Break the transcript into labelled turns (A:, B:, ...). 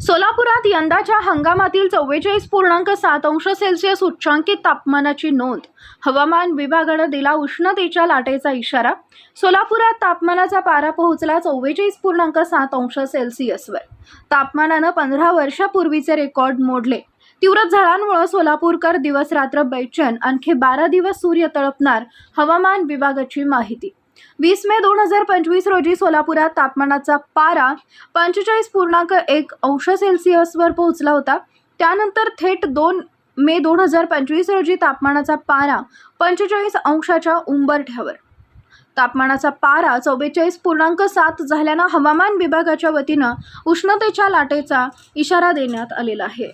A: सोलापुरात यंदाच्या हंगामातील चव्वेचाळीस पूर्णांक सात अंश सेल्सिअस उच्चांकित तापमानाची नोंद. हवामान विभागानं दिला उष्णतेच्या लाटेचा इशारा. सोलापुरात तापमानाचा पारा पोहोचला चव्वेचाळीस पूर्णांक सात अंश सेल्सिअसवर. तापमानानं पंधरा वर्षापूर्वीचे रेकॉर्ड मोडले. तीव्र झळांमुळे सोलापूरकर दिवस रात्र बैचन. आणखी बारा दिवस सूर्य तळपणार हवामान विभागाची माहिती. वीस मे दोन हजार पंचवीस रोजी सोलापुरात तापमानाचा पारा पंचेचाळीस पूर्णांक एक अंश सेल्सिअसवर पोहोचला होता. त्यानंतर थेट दोन मे दोन हजार पंचवीस रोजी तापमानाचा पारा पंचेचाळीस अंशाच्या उंबरठ्यावर तापमानाचा पारा चव्वेचाळीस पूर्णांक सात झाल्यानं हवामान विभागाच्या वतीनं उष्णतेच्या लाटेचा इशारा देण्यात आलेला आहे.